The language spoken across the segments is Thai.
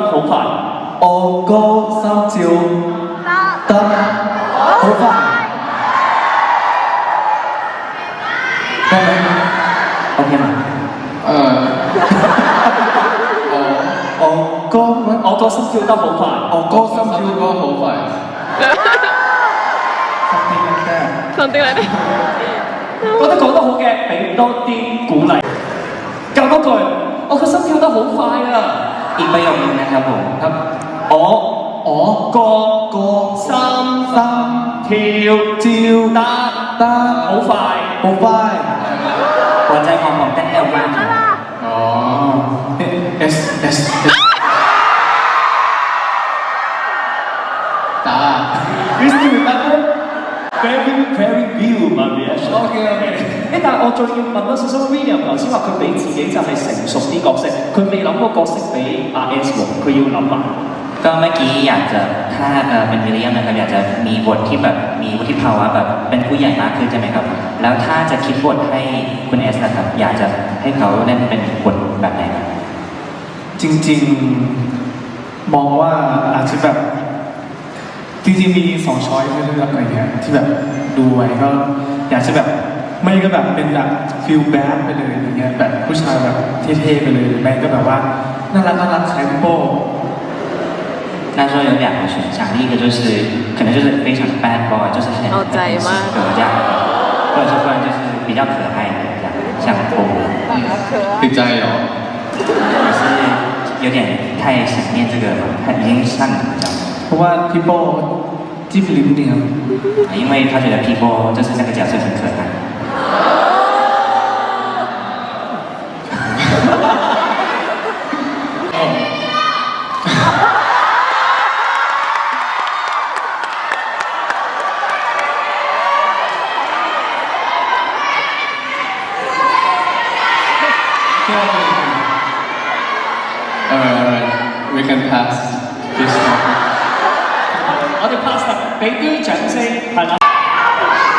好快。我哥心跳得好快。得唔得？OK 嘛？我哥？我哥心跳得好快。我哥心跳得好快。肯定嚟听，肯定嚟听。觉得讲得好嘅，俾多啲鼓励。教多句，我个心跳得好快啊！ อีกประโยคนึงนะครับผมครับอ๋ออ๋อกอกอสาำสามเที่ยวเที่ยวตาตาโอไฟโอไฟหัวใจของผมเต้นเร็วมากอ๋อเอสเอส 我再要问多少少 William 头先话佢俾自己就系成熟啲角色，佢未谂个角色俾阿 S 喎，佢要谂埋。 ก็เมื่อกี้อยากจะถ้าเอ่อเป็นวิลเลียมนะครับอยากจะมีบทที่แบบมีวุฒิภาวะแบบเป็นผู้ใหญ่มากขึ้นใช่ไหมครับ แล้วถ้าจะคิดบทให้คุณเอสนะครับอยากจะให้เขาเล่นเป็นบทแบบไหนครับ จริงๆ มองว่าอาจจะแบบ จริงๆมีสองช้อยให้เลือกอะไรเงี้ยที่แบบดูไว้ก็อยากจะแบบ ไม่ก็แบบเป็นแบบฟิลแบดไปเลยอย่างเงี้ยแบบผู้ชายแบบเท่ๆไปเลยหรือไม่ก็แบบว่าน่ารักน่ารักไซโบ 那说有两个选项，第一个就是可能就是非常 bad boy，就是很好宅吗很格这样，或者是不然就是比较可爱的这样，像我， ติดใจเหรอ 可是有点太想念这个，他已经上瘾这样。 เพราะว่าพี่โป้จิ้มลิ้มเนี่ยครับ 因为他觉得 people 就是那个角色很可 All right, all right. We can pass this one. 我哋 pass 啦，俾啲掌聲，係啦。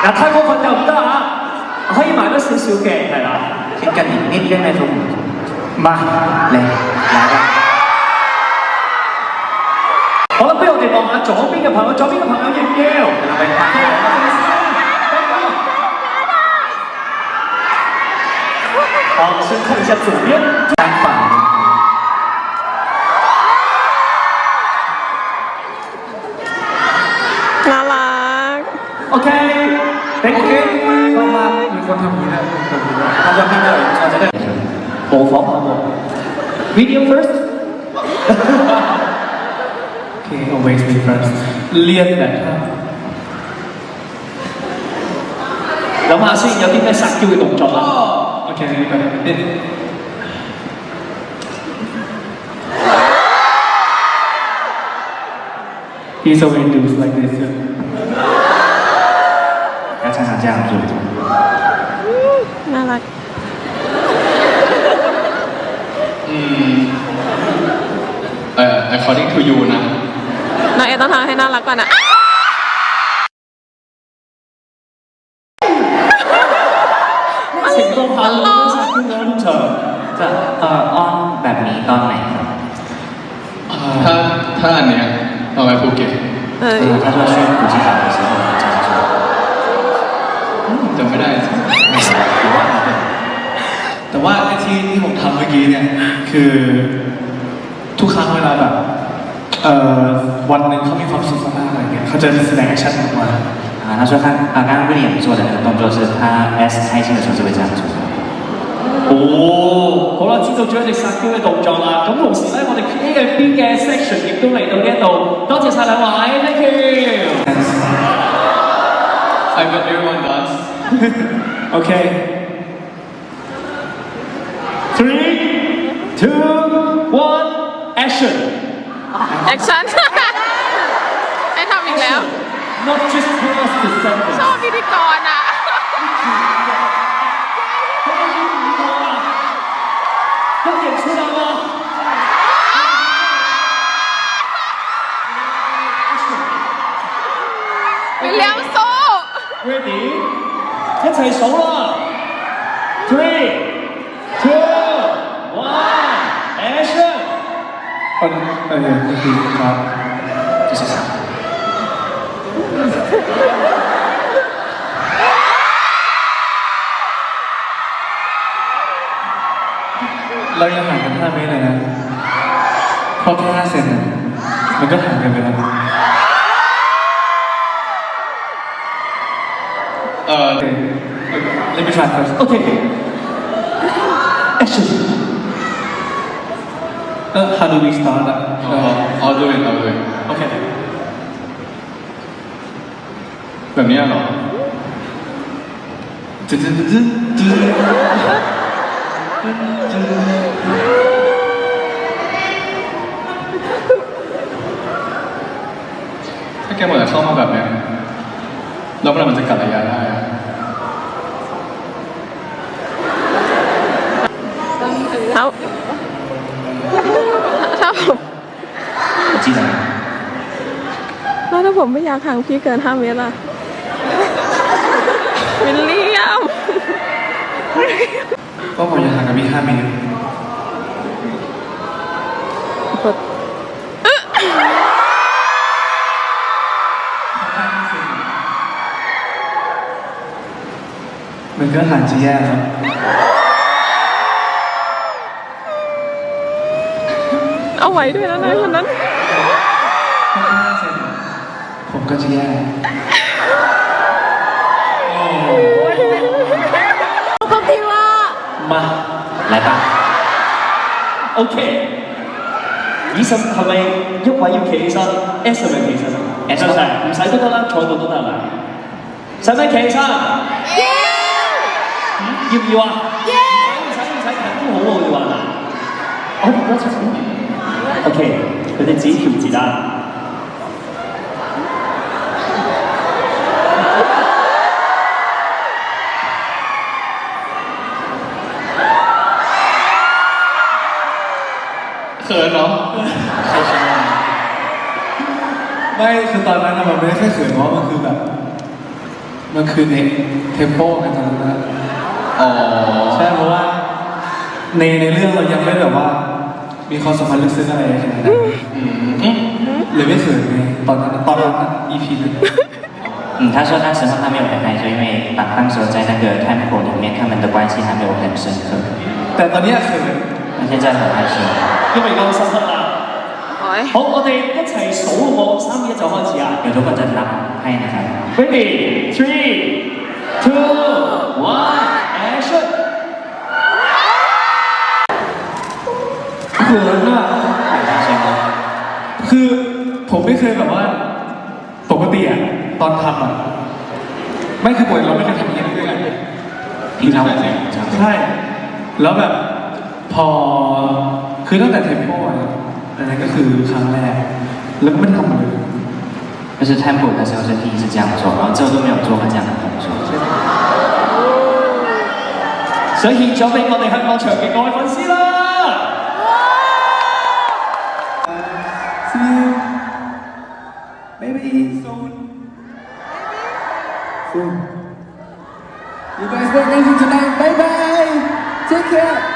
嗱，太過分就唔得啊！可以埋多少少嘅，係啦。接近年呢啲咩種？嘛，嚟嚟啦！好啦，不如我哋望下左邊嘅朋友，左邊嘅朋友要唔要？好，先看一下左边。 ด้านฝั่ง น่ารัก OK，thank you。 ต้องมามีคนทำอย่างนี้นะแบบนี้นะ 大家看到有我在这模仿下我。Video first。 โอเค always be first เรียนแบบ 谂下先，有啲咩撒娇嘅动作啊？ โอ Okay, we got it. พี่สวีดูสไลด์นี้ซึ่งอาจารสุดน่ารักอืมเอ่อ according to you นะน้องเอต้องทำให้น่ารักกว่านะ ถ้าอันเนี้ยเอาไปภูเก็ต เอ้ย 呃他说去普吉岛的时候这样做。 จำไม่ได้สิ แต่ว่าไอ้ที่ที่ผมทำเมื่อกี้เนี่ยคือทุกครั้งเวลาแบบเอ่อวันหนึ่งเขามีความสุขมากๆอะไรเงี้ยเขาจะแสดงแอคชั่นออกมา 啊，他说他啊，刚刚瑞典做的那个动作是他 S 开心的时候就会这样做。 哦，好啦，知道咗一只撒娇嘅动作啦。咁同时咧，我哋 A 嘅 B 嘅 section 亦都嚟到呢一度，多谢晒两位，thank you。 I bet everyone does Okay. Three, two, one, action. แอคชั่น ให้ทำอีกแล้ว Not just tell us the ช sentence. อบพิธีกรอ่ะ Ready？一齐数啦！Three, two, one, action！好 คนเออก็คือครับ 就是这样。 เรายังห่างกัน5เมตรเลยนะเพราะแค่5เซนน่ะมันก็ห่างกันไปแล้ว เอ่อ Okay. Let me try first. OK action Uh, how do we start? อะเอาเอาเอาด้วยเอาด้วย Okay. แบบเนี้ยเหรอตึ๊ดตึ๊ดตึ๊ดตึ๊ดถ้าแกหมดแต่เข้ามาแบบเนี้ยแล้วเมื่อไหร่มันจะกลับระยะได้อะ ถ้าผมแล้วถ้าผมไม่อยากห่างพี่เกินห้าเมตรล่ะ วิลเลียม ก็ผมอยากห่างกับพี่ห้าเมตรมันก็หันจะแย่ครับ เอาไว้ด้วยนะนายคนนั้น ผมก็จะแย่ มา 来吧， OK 医生系咪一位要企起身？S 系咪企起身 S 唔使唔使都得啦，坐度都得系咪？使唔使企起身？嗯要唔要啊？唔使唔使睇都好喎，你话嗱。我唔该出钱。 오케 이. 근데จี우지 다. เขินเนาะไม่คือตอนนั้นอะมันไม่ได้แค่เขินเนาะมันคือแบบ มันคือในเทมโปกันตอนนั้นนะอ๋อ ใช่เพราะว่าในในเรื่องเรายังไม่แบบว่า มีความสัมพันธ์ลึกซึ้งอะไรขนาดนั้น อืมอืม เลยไม่เขินไงตอนนั้นตอนนั้น EP นั้น 嗯，他说那时候他没有很害羞，因为当当时候在那个 temple 里面，他们的关系还没有很深刻。 แต่ตอนเนี้ยเขิน 那现在很害羞。因为够深刻啦。 โอ้ย 好，我哋一齐数好冇？三二一就开始啊！有ทุกคนจะนับให้นะครับ Ready, three, two, one, ขินอ่ะ 有害羞吗？ คือผมไม่เคยแบบว่า ปกติอ่ะตอนทำอ่ะไม่คือปกติเราไม่เคยทำอย่างนี้ด้วยกัน 平常我没有这样。 ใช่ แล้วแบบพอคือตั้งแต่เทมโปอ่ะอันนั้นก็คือครั้งแรก แล้วก็ไม่ได้ทำเลย 就是 temple 的时候是第一次这样做，然后之后都没有做过这样的动作。想献咗俾我哋香港场嘅各位粉丝啦！ great night for tonight. Bye bye. Take care.